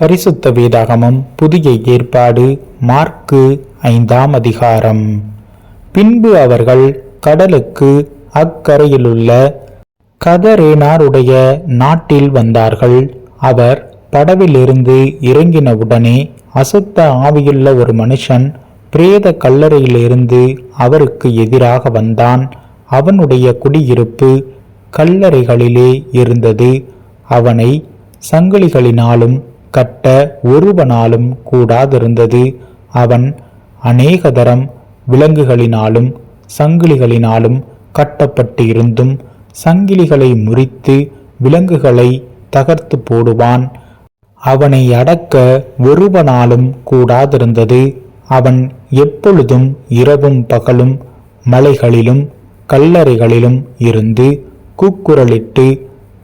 பரிசுத்த வேதாகமம் புதிய ஏற்பாடு மார்க்கு ஐந்தாம் அதிகாரம். பின்பு அவர்கள் கடலுக்கு அக்கரையிலுள்ள கதரேனாருடைய நாட்டில் வந்தார்கள். அவர் படவிலிருந்து இறங்கினவுடனே அசுத்த ஆவியுள்ள ஒரு மனுஷன் பிரேத கல்லறையிலிருந்து அவருக்கு எதிராக வந்தான். அவனுடைய குடியிருப்பு கல்லறைகளிலே இருந்தது. அவனை சங்கிலிகளினாலும் கட்ட ஒருவனாலும் கூடாதிருந்தது. அவன் அநேகதரம் விலங்குகளினாலும் சங்கிலிகளினாலும் கட்டப்பட்டு இருந்தும் சங்கிலிகளை முறித்து விலங்குகளை தகர்த்து போடுவான். அவனை அடக்க ஒருவனாலும் கூடாதிருந்தது. அவன் எப்பொழுதும் இரவும் பகலும் மலைகளிலும் கல்லறைகளிலும் இருந்து கூக்குரலிட்டு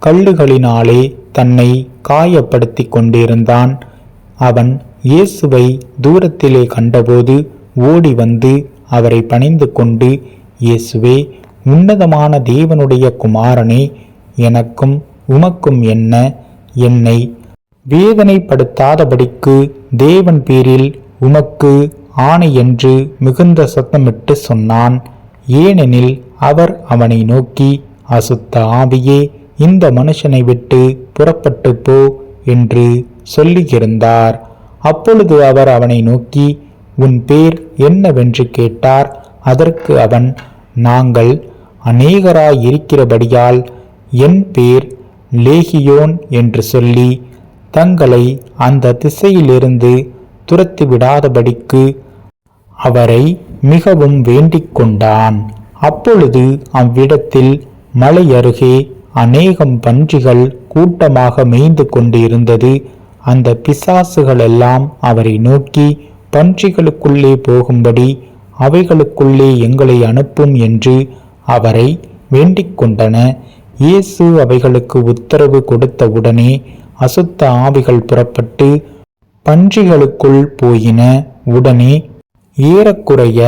கல்லுகளினாலே தன்னை காயப்படுத்தி கொண்டிருந்தான் அவன் இயேசுவை தூரத்திலே கண்டபோது ஓடி வந்து அவரை பணிந்து கொண்டு இயேசுவே உன்னதமான தேவனுடைய குமாரனே எனக்கும் உமக்கும் என்ன? என்னை வேதனைப்படுத்தாதபடிக்கு தேவன் பேரில் உமக்கு ஆணை என்று மிகுந்த சத்தமிட்டு சொன்னான். ஏனெனில் அவர் அவனை நோக்கி அசுத்த ஆவியே இந்த மனுஷனை விட்டு புறப்பட்டு போ என்று சொல்லியிருந்தார் அப்பொழுது அவர் அவனை நோக்கி உன் பேர் என்னவென்று கேட்டார். அதற்கு அவன் நாங்கள் அநேகராயிருக்கிறபடியால் என் பேர் லேகியோன் என்று சொல்லி தங்களை அந்த திசையிலிருந்து துரத்தி விடாதபடிக்கு அவரை மிகவும் வேண்டிக் கொண்டான். அப்பொழுது அவ்விடத்தில் மலை அருகே அநேகம் பன்றிகள் கூட்டமாக மேய்ந்து கொண்டிருந்தது. அந்த பிசாசுகளெல்லாம் அவரை நோக்கி பன்றிகளுக்குள்ளே போகும்படி அவைகளுக்குள்ளே எங்களை அனுப்பும் என்று அவரை வேண்டிக் கொண்டன. இயேசு அவைகளுக்கு உத்தரவு கொடுத்தவுடனே அசுத்த ஆவிகள் புறப்பட்டு பன்றிகளுக்குள் போயின. உடனே ஏறக்குறைய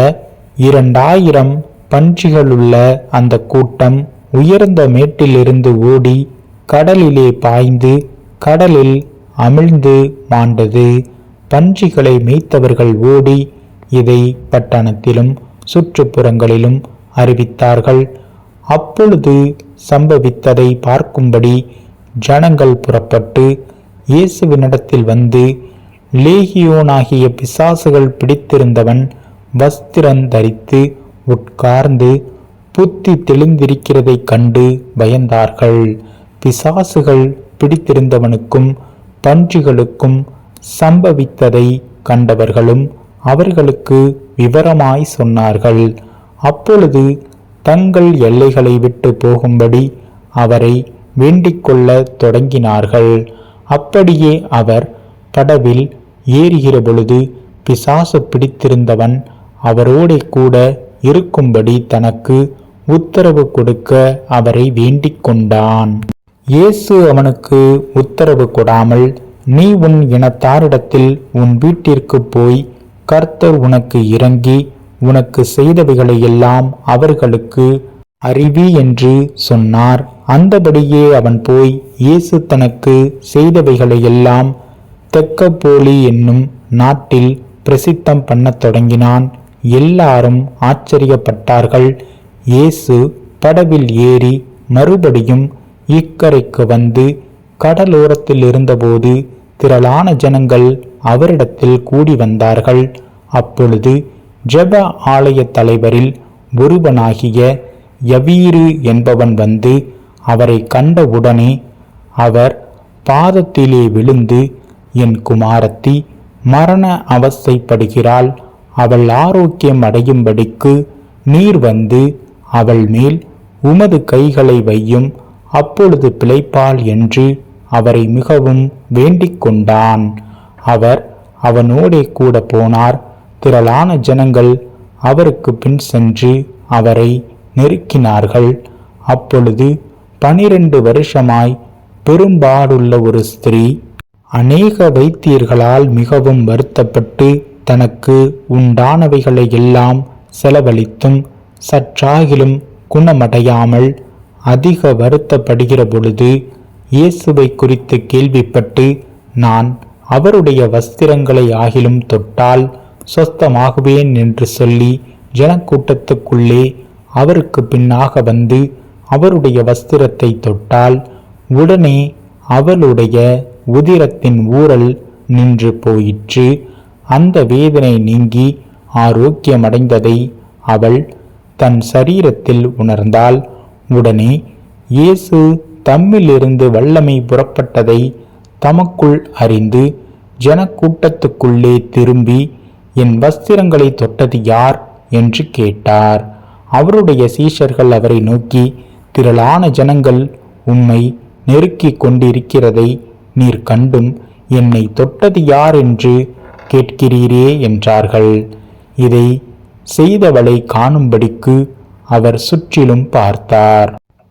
இரண்டாயிரம் பன்றிகளுள்ள அந்த கூட்டம் உயர்ந்த மேட்டிலிருந்து ஓடி கடலிலே பாய்ந்து கடலில் அமிழ்ந்து மாண்டது. பன்றிகளை மேய்த்தவர்கள் ஓடி இதை பட்டணத்திலும் சுற்றுப்புறங்களிலும் அறிவித்தார்கள். அப்பொழுது சம்பவித்ததை பார்க்கும்படி ஜனங்கள் புறப்பட்டு இயேசுவினிடத்தில் வந்து லேகியோனாகிய பிசாசுகள் பிடித்திருந்தவன் வஸ்திரம் தரித்து உட்கார்ந்து புத்தி தெளிந்திருக்கிறதைக் கண்டு பயந்தார்கள். பிசாசுகள் பிடித்திருந்தவனுக்கும் பன்றிகளுக்கும் சம்பவித்ததை கண்டவர்களும் அவர்களுக்கு விவரமாய் சொன்னார்கள். அப்பொழுது தங்கள் எல்லைகளை விட்டு போகும்படி அவரை வேண்டிக்கொள்ள தொடங்கினார்கள். அப்படியே அவர் படவில் ஏறுகிற பொழுது பிசாசு பிடித்திருந்தவன் அவரோடே கூட இருக்கும்படி தனக்கு உத்தரவு கொடுக்க அவரை வேண்டிக் கொண்டான் இயேசு அவனுக்கு உத்தரவு கொடாமல் நீ உன் இனத்தாரிடத்தில் உன் வீட்டிற்கு போய் கர்த்தர் உனக்கு இறங்கி உனக்கு செய்தவைகளை எல்லாம் அவர்களுக்கு அறிவி என்று சொன்னார். அந்தபடியே அவன் போய் இயேசு தனக்கு செய்தவைகளை எல்லாம் தெக்கப்போலி என்னும் நாட்டில் பிரசித்தம் பண்ணத் தொடங்கினான். எல்லாரும் ஆச்சரியப்பட்டார்கள். இயேசு படவில் ஏறி மறுபடியும் இக்கரைக்கு வந்து கடலோரத்தில் இருந்தபோது திரளான ஜனங்கள் அவரிடத்தில் கூடி வந்தார்கள். அப்பொழுது ஜெப ஆலய தலைவரில் ஒருவனாகிய யவீரு என்பவன் வந்து அவரை கண்டவுடனே அவர் பாதத்திலே விழுந்து என் குமாரத்தி மரண அவஸ்தைப்படுகிறாள் அவள் ஆரோக்கியம் அடையும்படிக்கு நீர் வந்து அவள் மேல் உமது கைகளை வையும் அப்பொழுது பிழைப்பாள் என்று அவரை மிகவும் வேண்டிக் கொண்டான். அவர் அவனோடே கூட போனார். திரளான ஜனங்கள் அவருக்கு பின் சென்று அவரை நெருக்கினார்கள். அப்பொழுது பனிரெண்டு வருஷமாய் பெரும்பாடுள்ள ஒரு ஸ்திரீ அநேக வைத்தியர்களால் மிகவும் வருத்தப்பட்டு தனக்கு உண்டானவைகளை எல்லாம் செலவழித்தும் சற்றாகிலும் குணமடையாமல் அதிக வருத்தப்படுகிற பொழுது இயேசுவை குறித்து கேள்விப்பட்டு நான் அவருடைய வஸ்திரங்களை ஆகிலும் தொட்டால் சொஸ்தமாகுவேன் என்று சொல்லி ஜனக்கூட்டத்துக்குள்ளே அவருக்கு பின்னாக வந்து அவருடைய வஸ்திரத்தை தொட்டால் உடனே அவளுடைய உதிரத்தின் ஊரல் நின்று போயிற்று. அந்த வேதனை நீங்கி ஆரோக்கியமடைந்ததை அவள் தன் சரீரத்தில் உணர்ந்தால் உடனே இயேசு தம்மிலிருந்து வல்லமை புறப்பட்டதை தமக்குள் அறிந்து ஜனக்கூட்டத்துக்குள்ளே திரும்பி என் வஸ்திரங்களை தொட்டது யார்? என்று கேட்டார். அவருடைய சீஷர்கள் அவரை நோக்கி திரளான ஜனங்கள் உம்மை நெருக்கி கொண்டிருக்கிறதை நீர் கண்டும் என்னை தொட்டது யார் என்று கேட்கிறீரே என்றார்கள். இதை செய்தவளை காணும்படிக்கு அவர் சுற்றிலும் பார்த்தார்.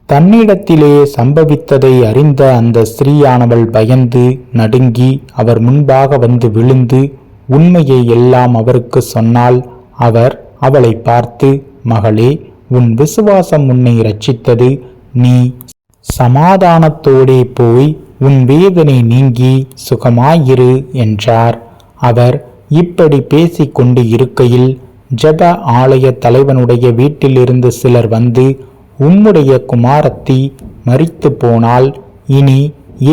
தன்னிடத்திலே சம்பவித்ததை அறிந்த அந்த ஸ்திரீயானவள் பயந்து நடுங்கி அவர் முன்பாக வந்து விழுந்து உண்மையை எல்லாம் அவருக்கு சொன்னால் அவர் அவளை பார்த்து மகளே உன் விசுவாசம் உன்னை ரட்சித்தது நீ சமாதானத்தோடே போய் உன் வேதனை நீங்கி சுகமாயிரு என்றார். அவர் இப்படி பேசிக்கொண்டு இருக்கையில் ஜப ஆலய தலைவனுடைய வீட்டிலிருந்து சிலர் வந்து உம்முடைய குமாரத்தி மறித்து போனால் இனி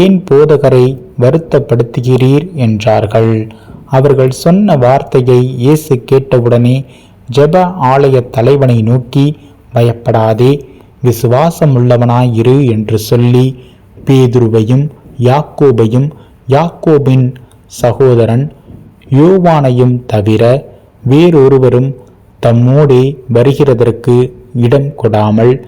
ஏன் போதகரை வருத்தப்படுத்துகிறீர்? என்றார்கள். அவர்கள் சொன்ன வார்த்தையை இயேசு கேட்டவுடனே ஜெப ஆலய தலைவனை நோக்கி பயப்படாதே விசுவாசம் உள்ளவனாயிரு என்று சொல்லி பேதுருவையும் யாக்கோபையும் யாக்கோபின் சகோதரன் யோவானையும் தவிர வேறொருவரும் தம்மோடே வருகிறதற்கு இடம் கொடாமல்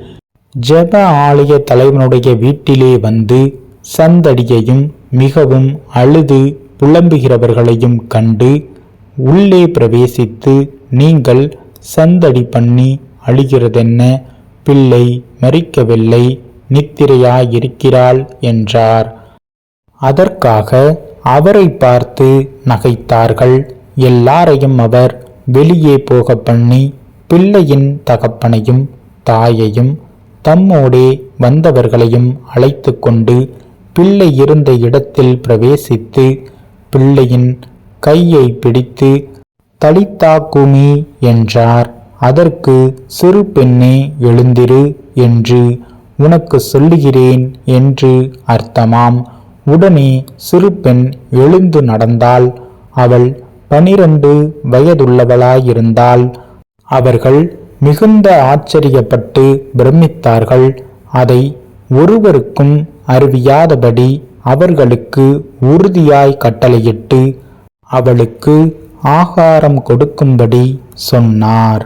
ஜெப ஆலய தலைவனுடைய வீட்டிலே வந்து சந்தடியையும் மிகவும் அழுது புலம்புகிறவர்களையும் கண்டு உள்ளே பிரவேசித்து நீங்கள் சந்தடி பண்ணி அழுகிறதென்ன? பிள்ளை மறிக்கவில்லை நித்திரையாயிருக்கிறாள் என்றார். அதற்காக அவரை பார்த்து நகைத்தார்கள். எல்லாரையும் அவர் வெளியே போக பண்ணி பிள்ளையின் தகப்பனையும் தாயையும் தம்மோடே வந்தவர்களையும் அழைத்து கொண்டு பிள்ளை இருந்த இடத்தில் பிரவேசித்து பிள்ளையின் கையை பிடித்து தலித்தாக்குமி என்றார். அதற்கு சிறு பெண்ணே எழுந்திரு என்று உனக்கு சொல்லுகிறேன் என்று அர்த்தமாம். உடனே சிறு பெண் எழுந்து நடந்தால் அவள் பனிரண்டு வயதுள்ளவளாயிருந்தாள். அவர்கள் மிகுந்த ஆச்சரியப்பட்டு பிரமித்தார்கள். அதை ஒருவருக்கும் அறிவியாதபடி அவர்களுக்கு உறுதியாய் கட்டளையிட்டு அவளுக்கு ஆகாரம் கொடுக்கும்படி சொன்னார்.